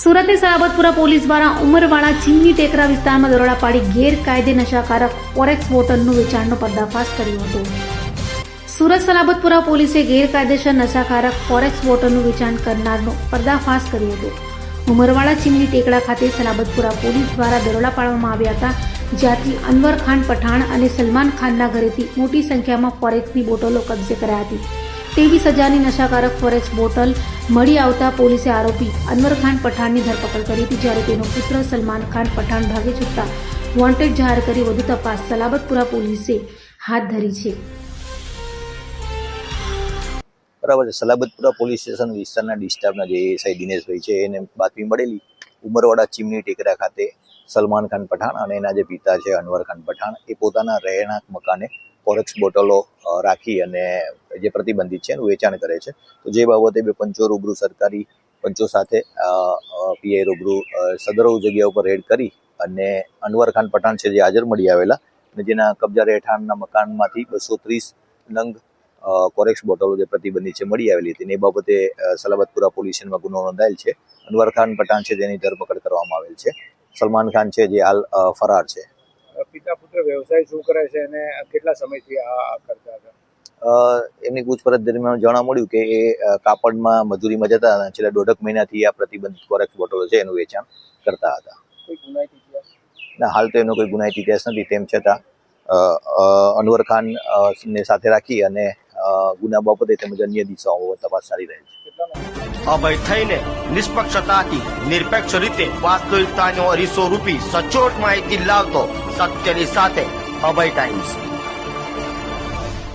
સુરતની સલાબતપુરા પોલીસ દ્વારા ઉમરવાડા ચીમની ટેકરા વિસ્તારમાં દરોડા પાડી ગેરકાયદે નશાકારક ફોરેક્સ બોટલનું વેચાણનો પર્દાફાશ કર્યો હતો. સુરત સલાબતપુરા પોલીસે ગેરકાયદેસર નશાકારક ફોરેક્સ બોટલનું વેચાણ કરનારનો પર્દાફાશ કર્યો હતો. ઉમરવાડા ચીમની ટેકડા ખાતે સલાબતપુરા પોલીસ દ્વારા દરોડા પાડવામાં આવ્યા હતા, જ્યાંથી અનવર ખાન પઠાણ અને સલમાન ખાનના ઘરેથી મોટી સંખ્યામાં ફોરેક્સની બોટલો કબજે કરાઈ હતી. ત્રેવીસ હજારની નશાકારક ફોરેક્સ બોટલ મળી આવતા પોલીસે આરોપી અનવર ખાન પઠાણની ધરપકડ કરી હતી, જ્યારે તેનો પુત્ર સલમાન ખાન પઠાણ ભાગે છૂટતા વોન્ટેડ જાહેર કરી, વધુ તપાસ સલાબતપુરા પોલીસે હાથ ધરી છે. બરાબર છે. સલાબતપુરા પોલીસ સ્ટેશન વિસ્તારના ડિસ્ટાફના જે એસઆઈ દિનેશભાઈ છે, એને બાતમી મળેલી ઉમરવાડા ચીમની ટેકરા ખાતે સલમાન ખાન પઠાણ અને એના જે પિતા છે અનવર ખાન પઠાણ, એ પોતાના રહેણાંક મકાને ફોરેક્સ બોટલો રાખી અને જે પ્રતિબંધિત છે એનું વેચાણ કરે છે. તો જે બાબતે બે પંચો રૂબરૂ સરકારી પંચો સાથે પીઆઈ રૂબરૂ સદરવ સદરો જગ્યા ઉપર રેડ કરી અને અનવર ખાન પઠાણ છે જે હાજર મળી આવેલા અને જેના કબજા રહેઠાણના મકાનમાંથી બસો ત્રીસ નંગ કોરેક્સ બોટલો જે પ્રતિબંધિત છે મળી આવેલી હતી એ બાબતે સલામતપુરા પોલીસ ગુનો નોંધાયેલ છે. અનવર ખાન પઠાણ છે જેની ધરપકડ કરવામાં આવેલ છે. સલમાન ખાન છે જે હાલ ફરાર છે. પિતા પુત્ર વ્યવસાય શું કરે છે અને કેટલા સમયથી આ કરતા હતા? એમની પૂછપરછ દરમિયાન જાણવા મળ્યું કે એ કાપડમાં મજૂરીમાં જતા હતા અને છેલ્લા દોઢક મહિનાથી આ પ્રતિબંધિત કોરેક્સ બોટલો છે એનું વેચાણ કરતા હતા. કોઈ ગુનાહિત ઇતિહાસ? ના હાલ તો એનો કોઈ ગુનાહિત ઇતિહાસ નથી તેમ છતાં અનવર ખાન ને સાથે રાખી અને ગુના બાબતે તેમજ અન્ય દિશાઓ તપાસ ચાલી રહી છે. અભય થઈને નિષ્પક્ષતાથી નિરપેક્ષ રીતે વાસ્તવિકતાનો અરીસો રૂપી સચોટ માહિતી લાવતો સત્યની સાથે અભય ટાઈમ્સ